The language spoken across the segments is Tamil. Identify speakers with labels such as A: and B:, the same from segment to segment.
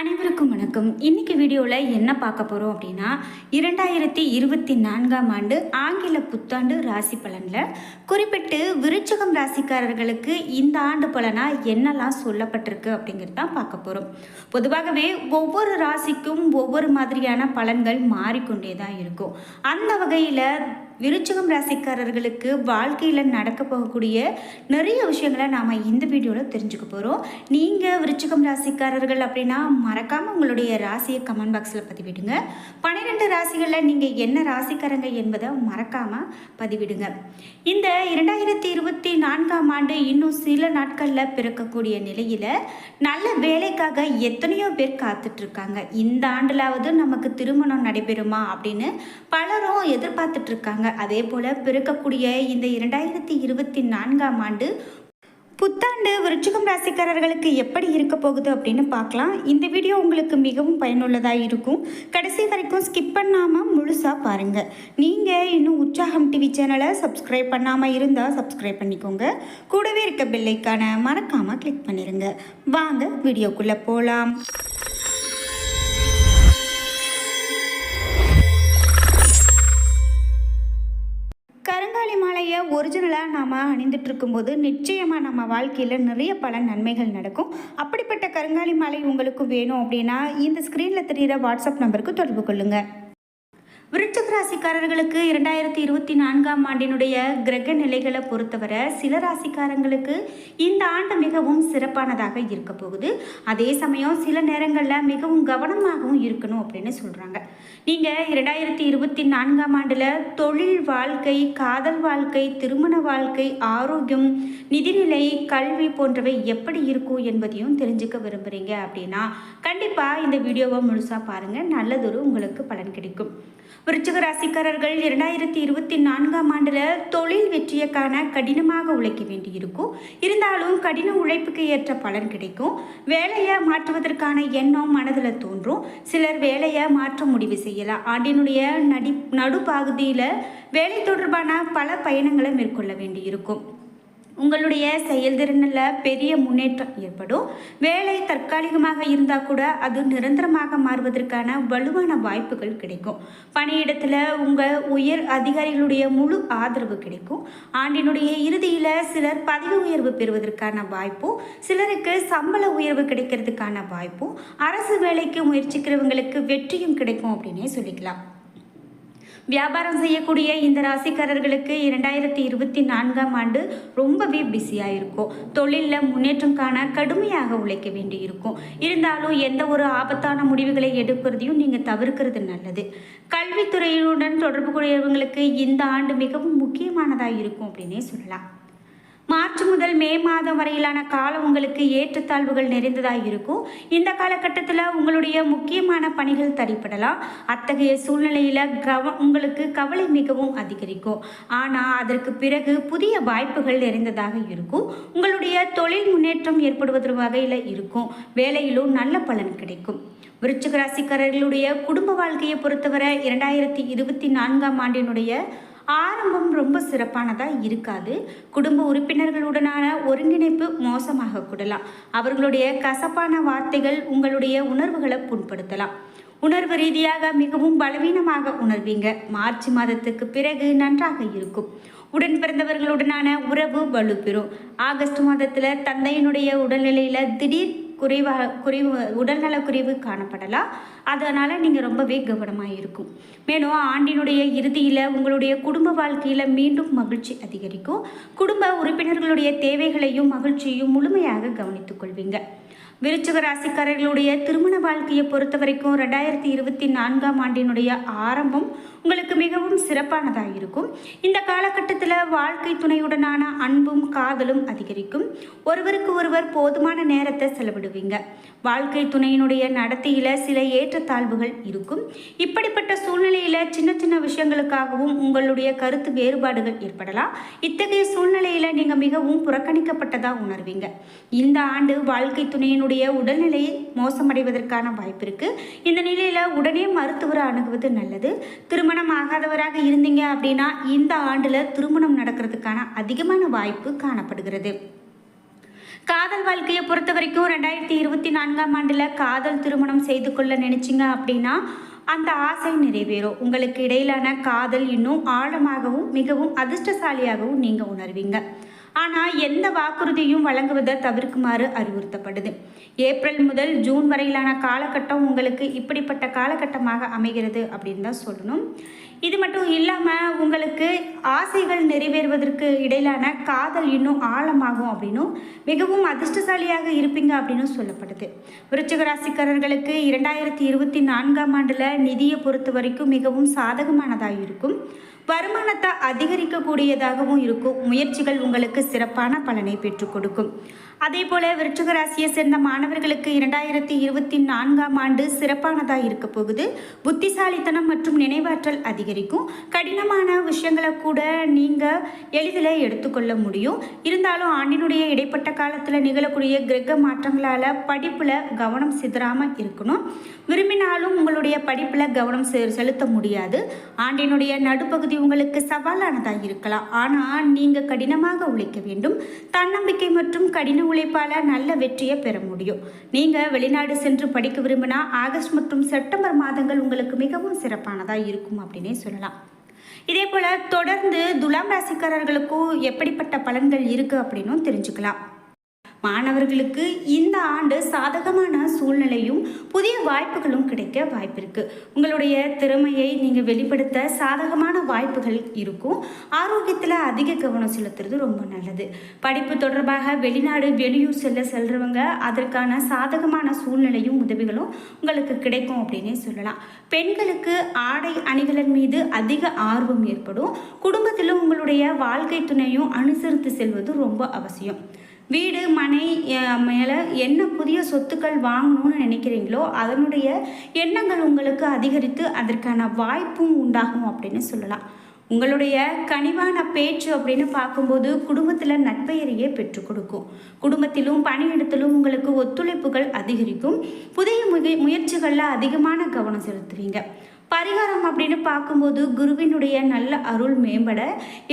A: அனைவருக்கும் வணக்கம். இன்னைக்கு வீடியோவில் என்ன பார்க்க போகிறோம் அப்படின்னா இரண்டாயிரத்தி இருபத்தி நான்காம் ஆண்டு ஆங்கில புத்தாண்டு ராசி பலனில் குறிப்பிட்டு விருச்சகம் ராசிக்காரர்களுக்கு இந்த ஆண்டு பலனாக என்னெல்லாம் சொல்லப்பட்டிருக்கு அப்படிங்கிறது தான் பார்க்க போகிறோம் பொதுவாகவே ஒவ்வொரு ராசிக்கும் ஒவ்வொரு மாதிரியான பலன்கள் மாறிக்கொண்டே தான் இருக்கும். அந்த வகையில் விருச்சகம் ராசிக்காரர்களுக்கு வாழ்க்கையில் நடக்க போகக்கூடிய நிறைய விஷயங்களை நாம் இந்த வீடியோவில் தெரிஞ்சுக்க போகிறோம் நீங்கள் விருச்சகம் ராசிக்காரர்கள் அப்படின்னா மறக்காமல் உங்களுடைய ராசியை கமெண்ட் பாக்ஸில் பதிவிடுங்க. பன்னிரெண்டு ராசிகளில் நீங்கள் என்ன ராசிக்காரங்க என்பதை மறக்காமல் பதிவிடுங்க. இந்த இரண்டாயிரத்தி இருபத்தி நான்காம் ஆண்டு இன்னும் சில நாட்களில் பிறக்கக்கூடிய நிலையில் நல்ல வேலைக்காக எத்தனையோ பேர் காத்துட்ருக்காங்க. இந்த ஆண்டிலாவது நமக்கு திருமணம் நடைபெறுமா அப்படின்னு பலரும் எதிர்பார்த்துட்ருக்காங்க. அதே போல் பிறக்கக்கூடிய இந்த இரண்டாயிரத்தி இருபத்தி நான்காம் ஆண்டு புத்தாண்டு விருச்சிகம் ராசிக்காரர்களுக்கு எப்படி இருக்க போகுது அப்படின்னு பார்க்கலாம். இந்த வீடியோ உங்களுக்கு மிகவும் பயனுள்ளதாக இருக்கும். கடைசி வரைக்கும் ஸ்கிப் பண்ணாமல் முழுசாக பாருங்கள் நீங்கள் இன்னும் உற்சாகம் டிவி சேனலை சப்ஸ்கிரைப் பண்ணாமல் இருந்தால் சப்ஸ்கிரைப் பண்ணிக்கோங்க. கூடவே இருக்க பெல்லைக்கான மறக்காமல் கிளிக் பண்ணிடுங்க வாங்க வீடியோக்குள்ளே போகலாம் ஒரிஜினலாக நாம் அணிந்துட்டுருக்கும்போது நிச்சயமாக நம்ம வாழ்க்கையில் நிறைய பல நன்மைகள் நடக்கும். அப்படிப்பட்ட கருங்காலி மாலை உங்களுக்கு வேணும் அப்படின்னா இந்த ஸ்க்ரீனில் தெரிகிற வாட்ஸ்அப் நம்பருக்கு தொடர்பு கொள்ளுங்கள் விருச்சக ராசிக்காரர்களுக்கு இரண்டாயிரத்தி இருபத்தி நான்காம் ஆண்டினுடைய கிரக நிலைகளை பொறுத்தவரை சில ராசிக்காரங்களுக்கு இந்த ஆண்டு மிகவும் சிறப்பானதாக இருக்க போகுது. அதே சமயம் சில நேரங்களில் மிகவும் கவனமாகவும் இருக்கணும் அப்படின்னு சொல்கிறாங்க நீங்கள் இரண்டாயிரத்தி இருபத்தி நான்காம் ஆண்டில் தொழில் வாழ்க்கை காதல் வாழ்க்கை திருமண வாழ்க்கை ஆரோக்கியம் நிதிநிலை கல்வி போன்றவை எப்படி இருக்கும் என்பதையும் தெரிஞ்சுக்க விரும்புகிறீங்க அப்படின்னா கண்டிப்பாக இந்த வீடியோவை முழுசாக பாருங்கள் நல்லதொரு உங்களுக்கு பலன் கிடைக்கும். விருச்சிக ராசிக்காரர்கள் இரண்டாயிரத்தி இருபத்தி நான்காம் ஆண்டில் தொழில் வெற்றியை காண கடினமாக உழைக்க வேண்டியிருக்கும். இருந்தாலும் கடின உழைப்புக்கு ஏற்ற பலன் கிடைக்கும். வேலையை மாற்றுவதற்கான எண்ணம் மனதில் தோன்றும். சிலர் வேலையை மாற்ற முடிவு செய்யலாம். ஆண்டினுடைய நடி நடுப்பகுதியில் வேலை தொடர்பான பல பயணங்களை மேற்கொள்ள வேண்டியிருக்கும். உங்களுடைய செயல்திறனில் பெரிய முன்னேற்றம் ஏற்படும். வேலை தற்காலிகமாக இருந்தால் கூட அது நிரந்தரமாக மாறுவதற்கான வலுவான வாய்ப்புகள் கிடைக்கும். பணியிடத்தில் உங்கள் உயர் அதிகாரிகளுடைய முழு ஆதரவு கிடைக்கும். ஆண்டினுடைய இறுதியில் சிலர் பதவி உயர்வு பெறுவதற்கான வாய்ப்பும் சிலருக்கு சம்பள உயர்வு கிடைக்கிறதுக்கான வாய்ப்பும் அரசு வேலைக்கு முயற்சிக்கிறவங்களுக்கு வெற்றியும் கிடைக்கும் அப்படின்னே சொல்லிக்கலாம். வியாபாரம் செய்யக்கூடிய இந்த ராசிக்காரர்களுக்கு இரண்டாயிரத்தி இருபத்தி நான்காம் ஆண்டு ரொம்பவே பிஸியாக இருக்கும். தொழிலில் முன்னேற்றம் காண கடுமையாக உழைக்க வேண்டி இருக்கும் இருந்தாலும் எந்த ஒரு ஆபத்தான முடிவுகளை எடுக்கிறதையும் நீங்கள் தவிர்க்கிறது நல்லது. கல்வித்துறையுடன் தொடர்புடையவங்களுக்கு இந்த ஆண்டு மிகவும் முக்கியமானதாக இருக்கும் அப்படின்னே சொல்லலாம். மார்ச் முதல் மே மாதம் வரையிலான காலம் உங்களுக்கு ஏற்றத்தாழ்வுகள் நிறைந்ததாக இருக்கும். இந்த காலகட்டத்தில் உங்களுடைய முக்கியமான பணிகள் தடைப்படலாம். அத்தகைய சூழ்நிலையில் கவ உங்களுக்கு கவலை மிகவும் அதிகரிக்கும். ஆனால் அதற்கு பிறகு புதிய வாய்ப்புகள் நிறைந்ததாக இருக்கும். உங்களுடைய தொழில் முன்னேற்றம் ஏற்படுவது வகையில் இருக்கும். வேலையிலும் நல்ல பலன் கிடைக்கும். விருச்சிக ராசிக்காரர்களுடைய குடும்ப வாழ்க்கையை பொறுத்தவரை இரண்டாயிரத்தி இருபத்தி நான்காம் ஆண்டினுடைய ஆரம்பம் ரொம்ப சிறப்பானதாக இருக்காது. குடும்ப உறுப்பினர்களுடனான ஒருங்கிணைப்பு மோசமாக கூடலாம். அவர்களுடைய கசப்பான வார்த்தைகள் உங்களுடைய உணர்வுகளை புண்படுத்தலாம். உணர்வு ரீதியாக மிகவும் பலவீனமாக உணர்வீங்க. மார்ச் மாதத்துக்கு பிறகு நன்றாக இருக்கும். உடன் பிறந்தவர்களுடனான உறவு வலுப்பெறும். ஆகஸ்ட் மாதத்தில் தந்தையினுடைய உடல்நிலையில் திடீர் குறைவாக குறைவு உடல்நல குறைவு காணப்படலாம். அதனால் நீங்கள் ரொம்பவே கவனமாக இருக்கும். மேலும் ஆண்டினுடைய இறுதியில் உங்களுடைய குடும்ப வாழ்க்கையில் மீண்டும் மகிழ்ச்சி அதிகரிக்கும். குடும்ப உறுப்பினர்களுடைய தேவைகளையும் மகிழ்ச்சியையும் முழுமையாக கவனித்துக் கொள்வீங்க. விருச்சிக ராசிக்காரர்களுடைய திருமண வாழ்க்கையை பொறுத்த வரைக்கும் ரெண்டாயிரத்தி இருபத்தி நான்காம் ஆண்டினுடைய ஆரம்பம் உங்களுக்கு மிகவும் சிறப்பானதாக இருக்கும். இந்த காலகட்டத்தில் வாழ்க்கை துணையுடனான அன்பும் காதலும் அதிகரிக்கும். ஒருவருக்கு ஒருவர் போதுமான நேரத்தை செலவிடுவீங்க. வாழ்க்கை துணையினுடைய நடத்தையில் சில ஏற்றத்தாழ்வுகள் இருக்கும். இப்படிப்பட்ட சூழ்நிலையில் சின்ன சின்ன விஷயங்களுக்காகவும் உங்களுடைய கருத்து வேறுபாடுகள் ஏற்படலாம். இத்தகைய சூழ்நிலையில் நீங்கள் மிகவும் புறக்கணிக்கப்பட்டதாக உணர்வீங்க. இந்த ஆண்டு வாழ்க்கை துணையினுடைய உடல்நிலை மோசமடைவதற்கான வாய்ப்பு இருக்குது இந்த நிலையில் உடனே மருத்துவரை அணுகுவது நல்லது. திருமணம் ஆகாதவராக இருந்தீங்க அப்படின்னா இந்த ஆண்டில் திருமணம் நடக்கிறதுக்கான அதிகமான வாய்ப்பு காணப்படுகிறது. காதல் வாழ்க்கையை பொறுத்த வரைக்கும் ரெண்டாயிரத்தி இருபத்தி நான்காம் ஆண்டில் காதல் திருமணம் செய்து கொள்ள நினைச்சிங்க அப்படின்னா அந்த ஆசை நிறைவேறும். உங்களுக்கு இடையிலான காதல் இன்னும் ஆழமாகவும் மிகவும் அதிர்ஷ்டசாலியாகவும் நீங்கள் உணர்வீங்க. ஆனால் எந்த வாக்குறுதியும் வழங்குவதை தவிர்க்குமாறு அறிவுறுத்தப்படுது. ஏப்ரல் முதல் ஜூன் வரையிலான காலகட்டம் உங்களுக்கு இப்படிப்பட்ட காலகட்டமாக அமைகிறது அப்படின்னு தான் சொல்லணும். இது மட்டும் இல்லாமல் உங்களுக்கு ஆசைகள் நிறைவேறுவதற்கு இடையிலான காதல் இன்னும் ஆழமாகும் அப்படின்னும் மிகவும் அதிர்ஷ்டசாலியாக இருப்பீங்க அப்படின்னு சொல்லப்படுது. விருச்சிக ராசிக்காரர்களுக்கு இரண்டாயிரத்தி இருபத்தி நான்காம் ஆண்டில் நிதியை பொறுத்த வரைக்கும் மிகவும் சாதகமானதாக இருக்கும். வருமானத்தை அதிகரிக்கக்கூடியதாகவும் இருக்கும். முயற்சிகள் உங்களுக்கு சிறப்பான பலனை பெற்றுக் கொடுக்கும். அதே போல விருச்சிக ராசியை சேர்ந்த மாணவர்களுக்கு இரண்டாயிரத்தி இருபத்தி நான்காம் ஆண்டு சிறப்பானதாக இருக்க போகுது. புத்திசாலித்தனம் மற்றும் நினைவாற்றல் அதிகரிக்கும். கடினமான விஷயங்களை கூட நீங்கள் எளிதில் எடுத்துக்கொள்ள முடியும். இருந்தாலும் ஆண்டினுடைய இடைப்பட்ட காலத்தில் நிகழக்கூடிய கிரக மாற்றங்களால் படிப்பில் கவனம் சிதறாமல் இருக்கணும். விரும்பினாலும் உங்களுடைய படிப்பில் கவனம் செ- செலுத்த முடியாது. ஆண்டினுடைய நடுப்பகுதி உங்களுக்கு சவாலானதாக இருக்கலாம். ஆனால் நீங்கள் கடினமாக உழைக்க வேண்டும். தன்னம்பிக்கை மற்றும் கடின உழைப்பால் நல்ல வெற்றியை பெற முடியும். நீங்கள் வெளிநாடு சென்று படிக்க விரும்பினா ஆகஸ்ட் மற்றும் செப்டம்பர் மாதங்கள் உங்களுக்கு மிகவும் சிறப்பானதாக இருக்கும் அப்படின்னே சொல்லலாம். இதே போல் தொடர்ந்து துலாம் ராசிக்காரர்களுக்கும் எப்படிப்பட்ட பலன்கள் இருக்குது அப்படின்னும் தெரிஞ்சுக்கலாம். மாணவர்களுக்கு இந்த ஆண்டு சாதகமான சூழ்நிலையும் புதிய வாய்ப்புகளும் கிடைக்க வாய்ப்பிருக்கு. உங்களுடைய திறமையை நீங்கள் வெளிப்படுத்த சாதகமான வாய்ப்புகள் இருக்கும். ஆரோக்கியத்தில் அதிக கவனம் செலுத்துறது ரொம்ப நல்லது. படிப்பு தொடர்பாக வெளிநாடு வெளியூர் செல்ல செல்றவங்க அதற்கான சாதகமான சூழ்நிலையும் உதவிகளும் உங்களுக்கு கிடைக்கும் அப்படின்னே சொல்லலாம். பெண்களுக்கு ஆடை அணிகளின் மீது அதிக ஆர்வம் ஏற்படும். குடும்பத்திலும் உங்களுடைய வாழ்க்கை துணையும் அனுசரித்து செல்வது ரொம்ப அவசியம். வீடு மனை மேலே என்ன புதிய சொத்துக்கள் வாங்கணும்னு நினைக்கிறீங்களோ அதனுடைய எண்ணங்கள் உங்களுக்கு அதிகரித்து அதற்கான வாய்ப்பும் உண்டாகும் அப்படின்னு சொல்லலாம். உங்களுடைய கனிவான பேச்சு அப்படின்னு பார்க்கும்போது குடும்பத்தில் நட்பெயரையே பெற்றுக் கொடுக்கும். குடும்பத்திலும் பணியிடத்திலும் உங்களுக்கு ஒத்துழைப்புகள் அதிகரிக்கும். புதிய முய முயற்சிகளில் அதிகமான கவனம் செலுத்துவீங்க பரிகாரம் அப்படின்னு பார்க்கும்போது குருவினுடைய நல்ல அருள் மேம்பட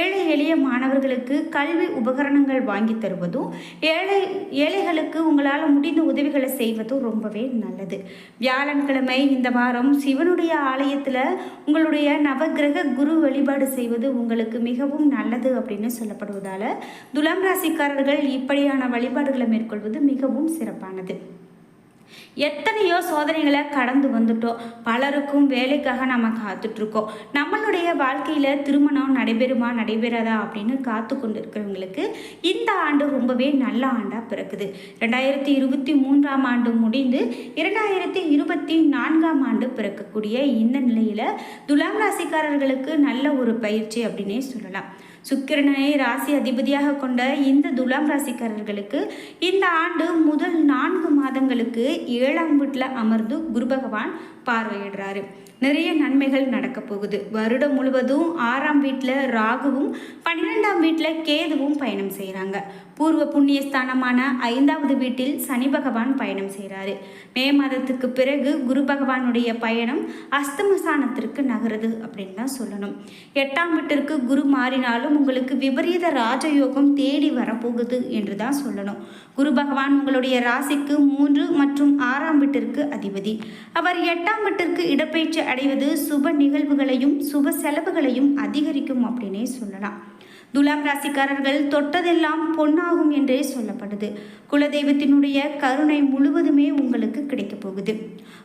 A: ஏழை எளிய மாணவர்களுக்கு கல்வி உபகரணங்கள் வாங்கி தருவதும் ஏழை ஏழைகளுக்கு உங்களால் முடிந்த உதவிகளை செய்வதும் ரொம்பவே நல்லது. வியாழன்கிழமை இந்த வாரம் சிவனுடைய ஆலயத்தில் உங்களுடைய நவக்கிரக குரு வழிபாடு செய்வது உங்களுக்கு மிகவும் நல்லது அப்படின்னு சொல்லப்படுவதால் துலாம் ராசிக்காரர்கள் இப்படியான வழிபாடுகளை மேற்கொள்வது மிகவும் சிறப்பானது. எத்தனையோ சோதனைகளை கடந்து வந்துட்டோம். பலருக்கும் வேலைக்காக நம்ம காத்துட்ருக்கோம். நம்மளுடைய வாழ்க்கையில் திருமணம் நடைபெறுமா நடைபெறாதா அப்படின்னு காத்து கொண்டு இருக்கிறவங்களுக்கு இந்த ஆண்டு ரொம்பவே நல்ல ஆண்டாக பிறக்குது. ரெண்டாயிரத்தி இருபத்தி மூன்றாம் ஆண்டு முடிந்து இரண்டாயிரத்தி இருபத்தி நான்காம் ஆண்டு பிறக்கக்கூடிய இந்த நிலையில் துலாம் ராசிக்காரர்களுக்கு நல்ல ஒரு பயிற்சி அப்படின்னே சொல்லலாம். சுக்கிரனை ராசி அதிபதியாக கொண்ட இந்த துலாம் ராசிக்காரர்களுக்கு இந்த ஆண்டு முதல் நான்கு மாதங்களுக்கு ஏழாம் வீட்டில் அமர்ந்து குரு பகவான் பார்வையிடுறாரு. நிறைய நன்மைகள் நடக்க போகுது. வருடம் முழுவதும் ஆறாம் வீட்டில் ராகுவும் பன்னிரெண்டாம் வீட்டில் கேதுவும் பயணம் செய்கிறாங்க பூர்வ புண்ணிய ஸ்தானமான ஐந்தாவது வீட்டில் சனி பகவான் பயணம் செய்கிறாரு மே மாதத்துக்கு பிறகு குரு பகவானுடைய பயணம் அஸ்தமசானத்திற்கு நகருது அப்படின்னு தான் சொல்லணும். எட்டாம் வீட்டிற்கு குரு மாறினாலும் உங்களுக்கு விபரீத ராஜயோகம் தேடி வரப்போகுது என்று தான் சொல்லணும். குரு பகவான் உங்களுடைய ராசிக்கு மூன்று மற்றும் ஆறாம் வீட்டிற்கு அதிபதி. அவர் எட்டாம் வீட்டிற்கு இடப்பெயர்ச்சி அடைவது சுப நிகழ்வுகளையும் சுப செலவுகளையும் அதிகரிக்கும் அப்படின்னே சொல்லலாம். துலாம் ராசிக்காரர்கள் தொட்டதெல்லாம் பொன்னாகும் என்றே சொல்லப்படுது. குலதெய்வத்தினுடைய கருணை முழுவதுமே உங்களுக்கு கிடைக்க போகுது.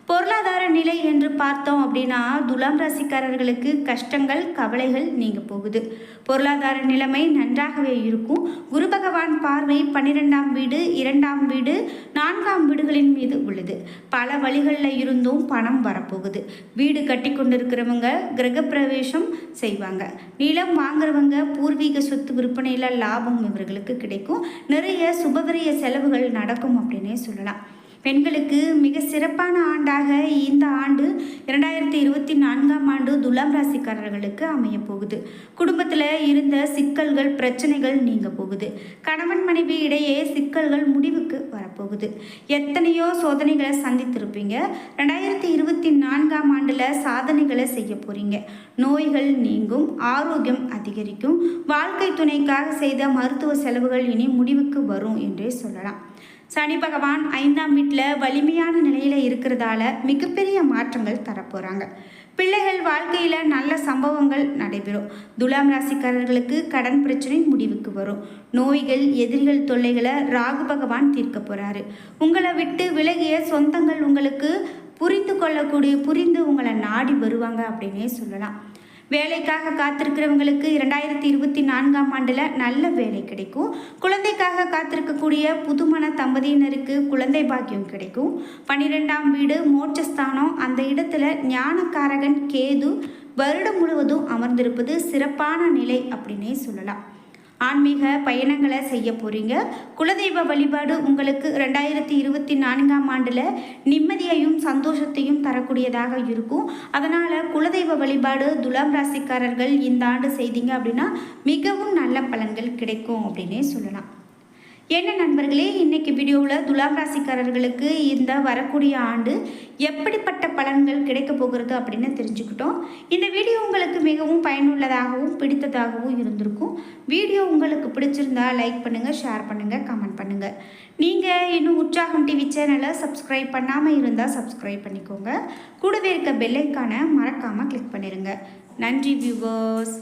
A: பொருளாதார நிலை என்று பார்த்தோம் அப்படின்னா துலாம் ராசிக்காரர்களுக்கு கஷ்டங்கள் கவலைகள் நீங்க போகுது. பொருளாதார நிலைமை நன்றாகவே இருக்கும். குரு பகவான் பார்வை பன்னிரெண்டாம் வீடு இரண்டாம் வீடு நான்காம் வீடுகளின் மீது உள்ளது. பல வழிகளில் இருந்தும் பணம் வரப்போகுது. வீடு கட்டி கொண்டிருக்கிறவங்க கிரகப்பிரவேசம் செய்வாங்க. நிலம் வாங்குறவங்க பூர்வீக சொத்து விற்பனையில் லாபம் இவர்களுக்கு கிடைக்கும். நிறைய சுபவிரிய செலவுகள் நடக்கும் அப்படின்னே சொல்லலாம். பெண்களுக்கு மிக சிறப்பான ஆண்டாக இந்த ஆண்டு இரண்டாயிரத்தி இருபத்தி நான்காம் ஆண்டு துலாம் ராசிக்காரர்களுக்கு அமைய போகுது. குடும்பத்தில் இருந்த சிக்கல்கள் பிரச்சனைகள் நீங்க போகுது. கணவன் மனைவி இடையே சிக்கல்கள் முடிவுக்கு வரப்போகுது. எத்தனையோ சோதனைகளை சந்தித்திருப்பீங்க. ரெண்டாயிரத்தி இருபத்தி நான்காம் ஆண்டில் சாதனைகளை செய்ய போறீங்க. நோய்கள் நீங்கும் ஆரோக்கியம் அதிகரிக்கும். வாழ்க்கை துணைக்காக செய்த மருத்துவ செலவுகள் இனி முடிவுக்கு வரும் என்றே சொல்லலாம். சனி பகவான் ஐந்தாம் வீட்டில் வலிமையான நிலையில் இருக்கிறதால மிகப்பெரிய மாற்றங்கள் தரப்போகிறாங்க பிள்ளைகள் வாழ்க்கையில் நல்ல சம்பவங்கள் நடைபெறும். துலாம் ராசிக்காரர்களுக்கு கடன் பிரச்சனை முடிவுக்கு வரும். நோய்கள் எதிரிகள் தொல்லைகளை ராகு பகவான் தீர்க்க போகிறாரு உங்களை விட்டு விலகிய சொந்தங்கள் உங்களுக்கு புரிந்து கொள்ளக்கூடிய புரிந்து உங்களை நாடி வருவாங்க அப்படின்னே சொல்லலாம். வேலைக்காக காத்திருக்கிறவங்களுக்கு இரண்டாயிரத்தி இருபத்தி நான்காம் ஆண்டில் நல்ல வேலை கிடைக்கும். குழந்தைக்காக காத்திருக்கக்கூடிய புதுமண தம்பதியினருக்கு குழந்தை பாக்கியம் கிடைக்கும். பன்னிரெண்டாம் வீடு மோட்சஸ்தானம் அந்த இடத்துல ஞானக்காரகன் கேது வருடம் முழுவதும் அமர்ந்திருப்பது சிறப்பான நிலை அப்படின்னே சொல்லலாம். ஆன்மீக பயணங்களை செய்ய போகிறீங்க குலதெய்வ வழிபாடு உங்களுக்கு ரெண்டாயிரத்தி இருபத்தி நான்காம் ஆண்டில் நிம்மதியையும் சந்தோஷத்தையும் தரக்கூடியதாக இருக்கும். அதனால் குலதெய்வ வழிபாடு துலாம் ராசிக்காரர்கள் இந்த ஆண்டு செய்தீங்க அப்படின்னா மிகவும் நல்ல பலன்கள் கிடைக்கும் அப்படின்னே சொல்லலாம். என்ன நண்பர்களே இன்றைக்கி வீடியோவில் துலாம் ராசிக்காரர்களுக்கு இந்த வரக்கூடிய ஆண்டு எப்படிப்பட்ட பலன்கள் கிடைக்க போகிறது அப்படின்னு தெரிஞ்சுக்கிட்டோம். இந்த வீடியோ உங்களுக்கு மிகவும் பயனுள்ளதாகவும் பிடித்ததாகவும் இருந்திருக்கும். வீடியோ உங்களுக்கு பிடிச்சிருந்தா லைக் பண்ணுங்கள் ஷேர் பண்ணுங்கள் கமெண்ட் பண்ணுங்கள் நீங்கள் இன்னும் உற்சாகம் டிவி சேனலை சப்ஸ்கிரைப் பண்ணாமல் இருந்தால் சப்ஸ்கிரைப் பண்ணிக்கோங்க. கூடவே இருக்க பெல்லைக்கான மறக்காமல் கிளிக் பண்ணிடுங்க நன்றி வியூவர்ஸ்